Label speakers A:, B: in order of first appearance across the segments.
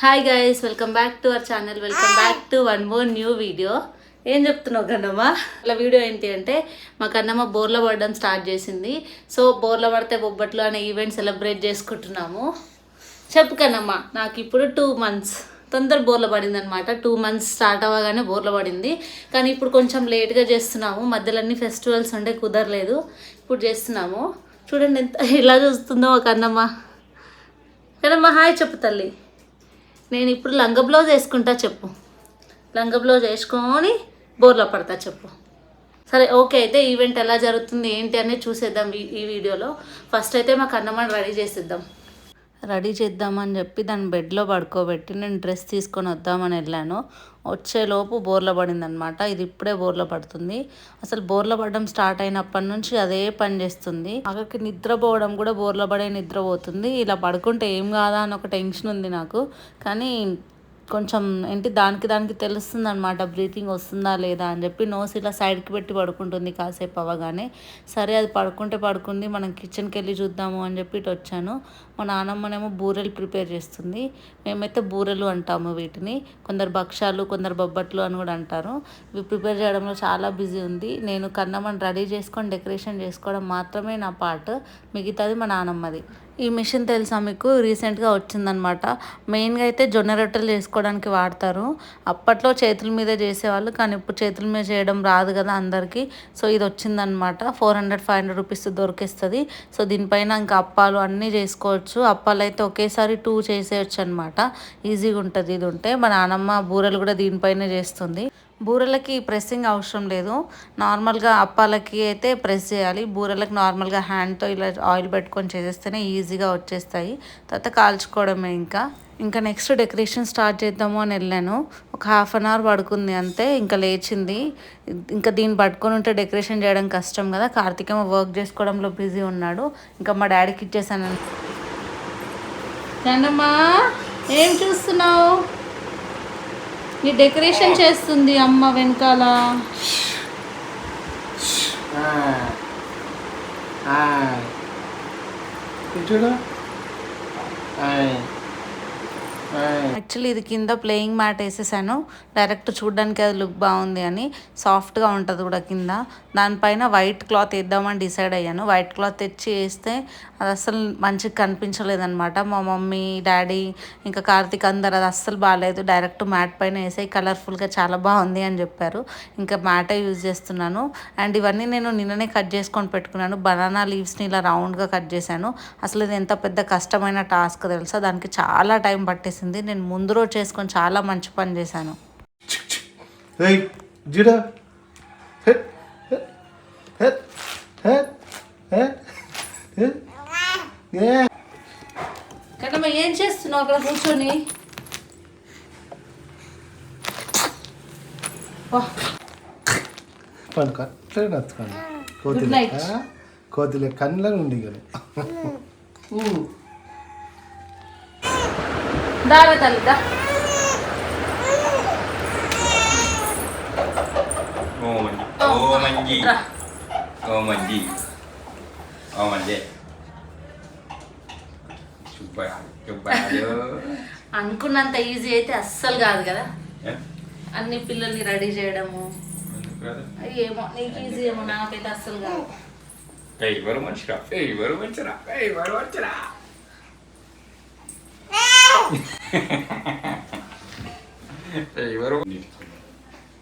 A: Hi guys welcome back to our channel welcome back to one more new video ఏం చెప్తున్నావు కన్నమ్మ? అలా video ఏంటి అంటే మా కన్నమ్మ బోర్ల పడడం స్టార్ట్ చేసింది. సో బోర్ల పడితే బొబ్బట్లు అనే ఈవెంట్ సెలబ్రేట్ చేసుకుంటున్నాము. చెప్పు కన్నమ్మ నాకు ఇప్పుడు టూ మంత్స్ తొందర బోర్ల పడింది అనమాట టూ మంత్స్ స్టార్ట్ అవ్వగానే బోర్ల పడింది. కానీ ఇప్పుడు కొంచెం లేట్గా చేస్తున్నాము. మధ్యలో అన్ని ఫెస్టివల్స్ ఉండే కుదరలేదు. ఇప్పుడు చేస్తున్నాము. చూడండి ఎంత ఎలా చూస్తుందో మా కన్నమ్మ. కన్నమ్మ హాయ్ చెప్పు తల్లి. నేను ఇప్పుడు లంగ బ్లౌజ్ వేసుకుంటా చెప్పు. లంగ బ్లౌజ్ వేసుకొని బోర్లో పడతా చెప్పు. సరే ఓకే అయితే ఈవెంట్ ఎలా జరుగుతుంది ఏంటి అనేది చూసేద్దాం ఈ వీడియోలో. ఫస్ట్ అయితే మాకు అన్నమని రెడీ చేసేద్దాం. రెడీ చేద్దామని చెప్పి దాన్ని బెడ్లో పడుకోబెట్టి నేను డ్రెస్ తీసుకొని వద్దామని వెళ్ళాను. వచ్చేలోపు బోర్ల పడిందనమాట ఇది ఇప్పుడే బోర్ల పడుతుంది. అసలు బోర్ల పడడం స్టార్ట్ అయినప్పటి నుంచి అదే పని చేస్తుంది. అక్కడికి నిద్రపోవడం కూడా బోర్ల పడే నిద్రపోతుంది. ఇలా పడుకుంటే ఏం కాదా అని ఒక టెన్షన్ ఉంది నాకు. కానీ కొంచెం ఏంటి దానికి దానికి తెలుస్తుంది అనమాట బ్రీతింగ్ వస్తుందా లేదా అని చెప్పి నోస్ ఇలా సైడ్కి పెట్టి పడుకుంటుంది కాసేపు అవ్వగానే. సరే అది పడుకుంటే పడుకుంది మనం కిచెన్కి వెళ్ళి చూద్దాము అని చెప్పి ఇటు వచ్చాను. మా నానమ్మనేమో బూరెలు ప్రిపేర్ చేస్తుంది. మేమైతే బూరెలు అంటాము వీటిని. కొందరు భక్ష్యాలు కొందరు బొబ్బట్లు అని కూడా అంటారు. ఇవి ప్రిపేర్ చేయడంలో చాలా బిజీ ఉంది. నేను కన్నమ్మని రెడీ చేసుకొని డెకరేషన్ చేసుకోవడం మాత్రమే నా పార్ట్. మిగతాది మా నానమ్మది. ఈ మిషన్ తెలుసా మీకు? రీసెంట్గా వచ్చిందనమాట మెయిన్గా అయితే జొన్న రొట్టెలు చేసుకోవడానికి వాడతారు. అప్పట్లో చేతుల మీద చేసేవాళ్ళు కానీ ఇప్పుడు చేతుల మీద చేయడం రాదు కదా అందరికీ. సో ఇది వచ్చిందనమాట four hundred five hundred rupees దొరికిస్తుంది. So దీనిపైన ఇంకా అప్పాలు అన్నీ చేసుకోవచ్చు. అప్పాలు అయితే ఒకేసారి టూ చేసేయచ్చు అనమాట ఈజీగా ఉంటుంది ఇది ఉంటే. మా నానమ్మ బూరెలు కూడా దీనిపైనే చేస్తుంది. బూరెలకి ప్రెస్సింగ్ అవసరం లేదు. నార్మల్గా అప్పాలకి అయితే ప్రెస్ చేయాలి. బూరెలకు నార్మల్గా హ్యాండ్తో ఇలా ఆయిల్ పెట్టుకొని చేసేస్తేనే ఈజీగా వచ్చేస్తాయి. తర్వాత కాల్చుకోవడమే ఇంకా. ఇంకా నెక్స్ట్ డెకరేషన్ స్టార్ట్ చేద్దాము అని వెళ్ళాను. ఒక హాఫ్ అన్ అవర్ పడుకుంది అంతే ఇంకా లేచింది. ఇంకా దీన్ని పట్టుకొని ఉంటే డెకరేషన్ చేయడం కష్టం కదా. కార్తీకేమో వర్క్ చేసుకోవడంలో బిజీ ఉన్నాడు. ఇంకా మా డాడీకి ఇచ్చేసాను. చండమ్మా ఏం చూస్తున్నావు? ఈ డెకరేషన్ చేస్తుంది అమ్మ వెనకాల.
B: చూడు.
A: యాక్చువల్లీ ఇది కింద ప్లేయింగ్ మ్యాట్ వేసేసాను. డైరెక్ట్ చూడడానికి అది లుక్ బాగుంది అని. సాఫ్ట్గా ఉంటుంది కూడా కింద. దానిపైన వైట్ క్లాత్ వేద్దామని డిసైడ్ అయ్యాను. వైట్ క్లాత్ తెచ్చి వేస్తే అది అస్సలు మంచిగా కనిపించలేదన్నమాట. మా మమ్మీ డాడీ ఇంకా కార్తీక్ అందరు అది అస్సలు బాగాలేదు డైరెక్ట్ మ్యాట్ పైన వేసే కలర్ఫుల్గా చాలా బాగుంది అని చెప్పారు. ఇంకా మ్యాటే యూజ్ చేస్తున్నాను. అండ్ ఇవన్నీ నేను నిన్ననే కట్ చేసుకొని పెట్టుకున్నాను. బనానా లీవ్స్ని ఇలా రౌండ్గా కట్ చేశాను. అసలు ఇది ఎంత పెద్ద కష్టమైన టాస్క్ తెలుసా? దానికి చాలా టైం పట్టేసింది నేను ముందు రోజు చేసుకొని చాలా మంచి పని చేశాను.
B: హెట్ ఏ.
A: చేస్తున్నావు అక్కడ కూర్చొని?
B: అట్లే నచ్చుకోండి కోతి
A: night.
B: లెక్క కోతి లెక్క
A: దాగ తల్లి దా అనుకున్నంత ఈజీ అయితే అస్సలు కాదు కదా? అన్ని పిల్లల్ని రెడీ చేయడము. ఏమో నీకు ఈజీ ఏమో నాకైతే అస్సలు కాదు.
C: మంచిరా మంచిరా మంచిరా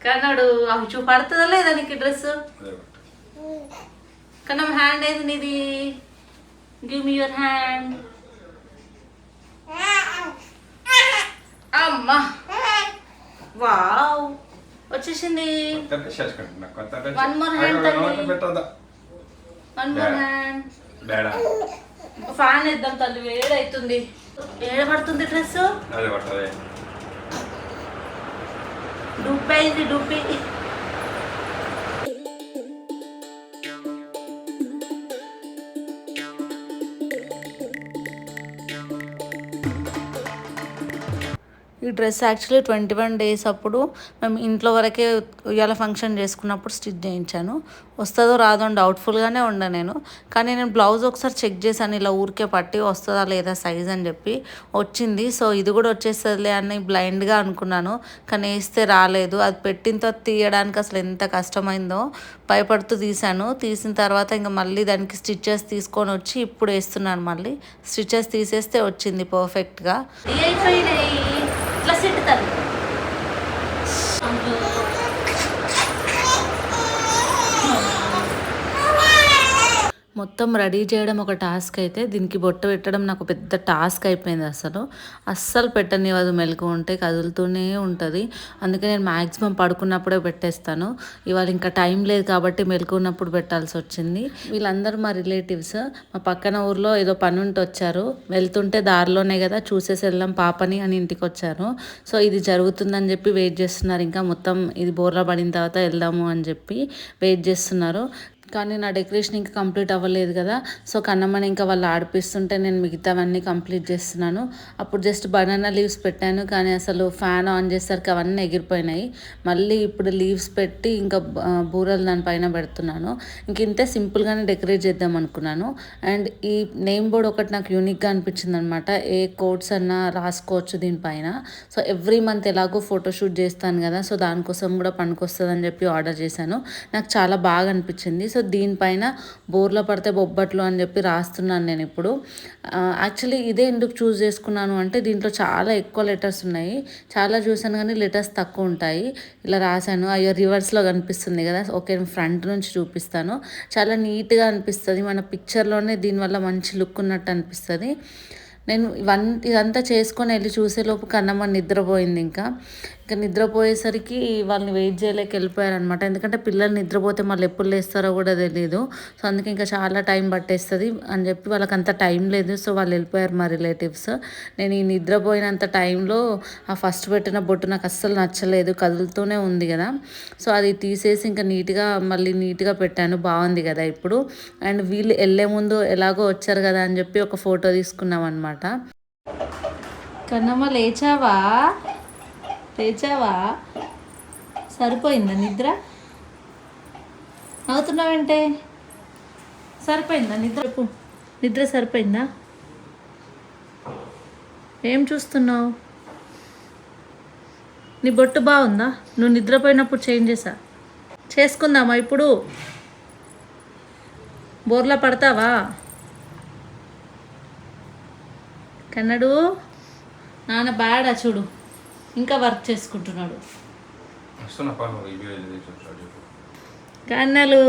A: కన్నడు అవి చూపడతుందా లేదా నీకు డ్రెస్ కన్నం హ్యాండ్ ఏది నీది? గివ్ మీ యువర్ హ్యాండ్ అమ్మా! వావ్! వచ్చేసింది. ఫ్యాన్ ఇద్దాం తల్లి వేడైతుంది. ఏడ పడుతుంది డ్రెస్. డుబ్బి అయింది డుబ్బి dress actually twenty one days అప్పుడు మేము ఇంట్లో వరకే ఇవాళ ఫంక్షన్ చేసుకున్నప్పుడు స్టిచ్ చేయించాను. వస్తుందో రాదో అని డౌట్ఫుల్గానే ఉండ నేను. కానీ నేను బ్లౌజ్ ఒకసారి చెక్ చేశాను ఇలా ఊరికే పట్టి వస్తుందా లేదా సైజ్ అని చెప్పి. వచ్చింది. సో ఇది కూడా వచ్చేస్తుందిలే అని బ్లైండ్గా అనుకున్నాను. కానీ వేస్తే రాలేదు. అది పెట్టిన తర్వాత తీయడానికి అసలు ఎంత కష్టమైందో భయపడుతూ తీశాను. తీసిన తర్వాత ఇంకా మళ్ళీ దానికి స్టిచ్చెస్ తీసుకొని వచ్చి ఇప్పుడు వేస్తున్నాను మళ్ళీ. స్టిచ్చెస్ తీసేస్తే వచ్చింది పర్ఫెక్ట్గా ఇట్లా సిట్టుతారు మొత్తం రెడీ చేయడం ఒక టాస్క్ అయితే దీనికి బొట్టు పెట్టడం నాకు పెద్ద టాస్క్ అయిపోయింది అసలు. అస్సలు పెట్టనివ్వదు మెలకు ఉంటే కదులుతూనే ఉంటుంది. అందుకే నేను మ్యాక్సిమం పడుకున్నప్పుడే పెట్టేస్తాను. ఇవాళ ఇంకా టైం లేదు కాబట్టి మెలకు ఉన్నప్పుడు పెట్టాల్సి వచ్చింది. వీళ్ళందరూ మా రిలేటివ్స్ మా పక్కన ఊర్లో ఏదో పని ఉంటే వచ్చారు. వెళ్తుంటే దారిలోనే కదా చూసేసి వెళ్ళాం పాపని అని ఇంటికి వచ్చారు. సో ఇది జరుగుతుందని చెప్పి వెయిట్ చేస్తున్నారు. ఇంకా మొత్తం ఇది బోర్లా పడిన తర్వాత వెళ్దాము అని చెప్పి వెయిట్ చేస్తున్నారు. కానీ నా డెకరేషన్ ఇంకా కంప్లీట్ అవ్వలేదు కదా. సో కన్నమ్మని ఇంకా వాళ్ళు ఆడిపిస్తుంటే నేను మిగతావన్నీ కంప్లీట్ చేస్తున్నాను. అప్పుడు జస్ట్ బనానా లీవ్స్ పెట్టాను కానీ అసలు ఫ్యాన్ ఆన్ చేసరికి అవన్నీ ఎగిరిపోయినాయి. మళ్ళీ ఇప్పుడు లీవ్స్ పెట్టి ఇంకా బూరలు దానిపైన పెడుతున్నాను. ఇంక ఇంతే సింపుల్గానే డెకరేట్ చేద్దాం అనుకున్నాను. అండ్ ఈ నేమ్ బోర్డ్ ఒకటి నాకు యూనిక్గా అనిపించింది అనమాట ఏ కోడ్స్ అన్నా రాసుకోవచ్చు దీనిపైన సో ఎవ్రీ మంత్ ఎలాగో ఫోటోషూట్ చేస్తాను కదా. సో దానికోసం కూడా పనికొస్తుంది అని చెప్పి ఆర్డర్ చేశాను. నాకు చాలా బాగా అనిపించింది. సో దీనిపైన బోర్లో పడితే బొబ్బట్లు అని చెప్పి రాస్తున్నాను నేను ఇప్పుడు. యాక్చువల్లీ ఇదే ఎందుకు చూస్ చేసుకున్నాను అంటే దీంట్లో చాలా ఎక్కువ లెటర్స్ ఉన్నాయి. చాలా చూసాను కానీ లెటర్స్ తక్కువ ఉంటాయి. ఇలా రాశాను. అయ్యో రివర్స్లో కనిపిస్తుంది కదా. ఓకే నేను ఫ్రంట్ నుంచి చూపిస్తాను. చాలా నీట్గా అనిపిస్తుంది. మన పిక్చర్లోనే దీనివల్ల మంచి లుక్ ఉన్నట్టు అనిపిస్తుంది. నేను ఇవన్నీ ఇదంతా చేసుకొని వెళ్ళి చూసేలోపు కన్నమ్మ నిద్రపోయింది ఇంకా. ఇంకా నిద్రపోయేసరికి వాళ్ళని వెయిట్ చేయలేక వెళ్ళిపోయారనమాట ఎందుకంటే పిల్లలు నిద్రపోతే మళ్ళీ ఎప్పుడు లేస్తారో కూడా తెలియదు సో అందుకే ఇంకా చాలా టైం పట్టేస్తుంది అని చెప్పి వాళ్ళకి అంత టైం లేదు. సో వాళ్ళు వెళ్ళిపోయారు మా రిలేటివ్స్ నేను ఈ నిద్రపోయినంత టైంలో ఆ ఫస్ట్ పెట్టిన బొట్టు నాకు అస్సలు నచ్చలేదు. కదులుతూనే ఉంది కదా. సో అది తీసేసి ఇంకా నీట్గా మళ్ళీ నీట్గా పెట్టాను. బాగుంది కదా ఇప్పుడు. అండ్ వీళ్ళు వెళ్ళే ముందు ఎలాగో వచ్చారు కదా అని చెప్పి ఒక ఫోటో తీసుకున్నాం అనమాట కన్నమ్మ లేచావా? లేచావా? సరిపోయిందా నిద్ర? నవ్వుతున్నావంటే? సరిపోయిందా నిద్ర? నిద్ర సరిపోయిందా? ఏం చూస్తున్నావు? నీ బొట్టు బాగుందా? నువ్వు నిద్రపోయినప్పుడు చేంజ్ చేసా. చేసుకుందామా ఇప్పుడు? బోర్లా పడతావా? కన్నడు? నాన్న బాడా చూడు. ఇంకా వర్క్ చేసుకుంటున్నాడు. కన్నలు.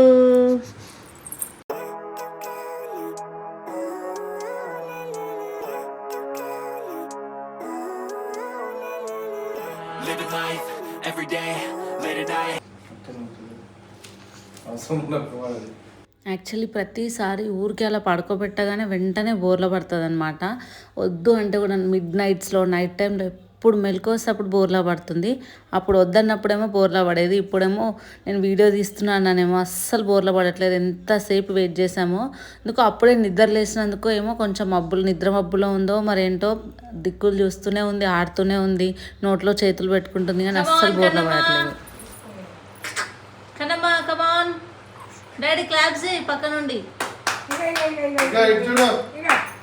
B: అవసరం ఉన్నప్పుడు వాడాలి.
A: యాక్చువల్లీ ప్రతిసారి ఊరికి అలా పడుకోబెట్టగానే వెంటనే బోర్లో పడుతుంది అనమాట వద్దు అంటే కూడా మిడ్ నైట్స్లో నైట్ టైంలో ఎప్పుడు మెలకు వస్తే అప్పుడు బోర్లా పడుతుంది. అప్పుడు వద్దన్నప్పుడేమో బోర్లా పడేది. ఇప్పుడేమో నేను వీడియో తీస్తున్నానేమో అస్సలు బోర్లా పడట్లేదు. ఎంతసేపు వెయిట్ చేసామో ఎందుకు అప్పుడే నిద్ర లేసినందుకు ఏమో కొంచెం మబ్బులు నిద్ర మబ్బులో ఉందో మరేంటో దిక్కులు చూస్తూనే ఉంది ఆడుతూనే ఉంది నోట్లో చేతులు పెట్టుకుంటుంది కానీ అస్సలు బోర్లా పడట్లేదు. డాడీ క్లాప్స్ పక్క నుండి.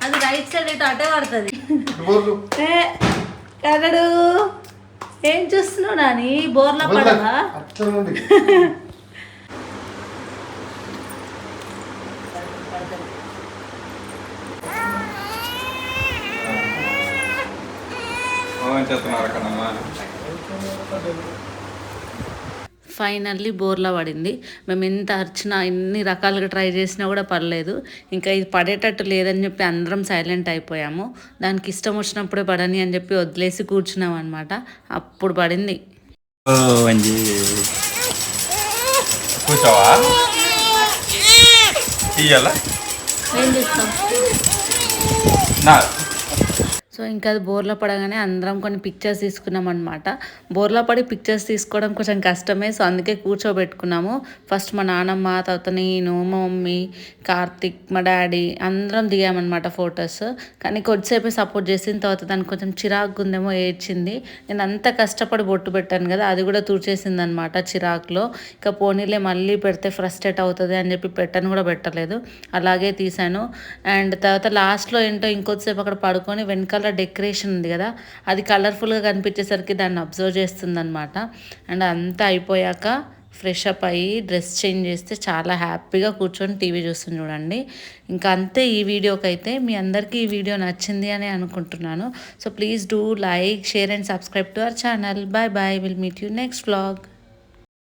A: అది రైట్ సైడ్ ఇటు అటే పడుతుంది. కన్నడు ఏం చూస్తున్నావు నాని? బోర్లా పడవా
C: చేస్తున్నారు కదమ్మా
A: ఫైనల్లీ బోర్లా పడింది. మేము ఎంత అరిచినా ఎన్ని రకాలుగా ట్రై చేసినా కూడా పడలేదు. ఇంకా ఇది పడేటట్టు లేదని చెప్పి అందరం సైలెంట్ అయిపోయాము. దానికి ఇష్టం వచ్చినప్పుడే పడని అని చెప్పి వదిలేసి కూర్చున్నాం అనమాట అప్పుడు పడింది.
C: కూర్చోవా? ఇయ్యాలా
A: ఏం చేస్తాం?
C: నా
A: సో ఇంకా అది బోర్లో పడగానే అందరం కొన్ని పిక్చర్స్ తీసుకున్నాం అనమాట బోర్లో పడి పిక్చర్స్ తీసుకోవడం కొంచెం కష్టమే సో అందుకే కూర్చోబెట్టుకున్నాము. ఫస్ట్ మా నాన్నమ్మ తర్వాత నేను మా మమ్మీ కార్తిక్ మా డాడీ అందరం దిగామన్నమాట ఫొటోస్ కానీ కొద్దిసేపు సపోర్ట్ చేసిన తర్వాత దానికి కొంచెం చిరాకు ఉందేమో ఏడ్చింది. నేను అంత కష్టపడి బొట్టు పెట్టాను కదా అది కూడా తుడిచేసింది అనమాట చిరాకులో. ఇక పోనీలే మళ్ళీ పెడితే ఫ్రస్ట్రేట్ అవుతుంది అని చెప్పి పెట్టను కూడా పెట్టలేదు. అలాగే తీశాను. అండ్ తర్వాత లాస్ట్లో ఏంటో ఇంకొద్దిసేపు అక్కడ పడుకొని వెనకాల డెకరేషన్ ఉంది కదా అది కలర్ఫుల్గా కనిపించేసరికి దాన్ని అబ్జర్వ్ చేస్తుందనమాట అండ్ అంతా అయిపోయాక ఫ్రెష్ అప్ అయ్యి డ్రెస్ చేంజ్ చేస్తే చాలా హ్యాపీగా కూర్చొని టీవీ చూస్తుంది చూడండి. ఇంకా అంతే ఈ వీడియోకి అయితే మీ అందరికీ ఈ వీడియో నచ్చింది అని అనుకుంటున్నాను. So please do like share and subscribe to our channel bye bye will meet you next vlog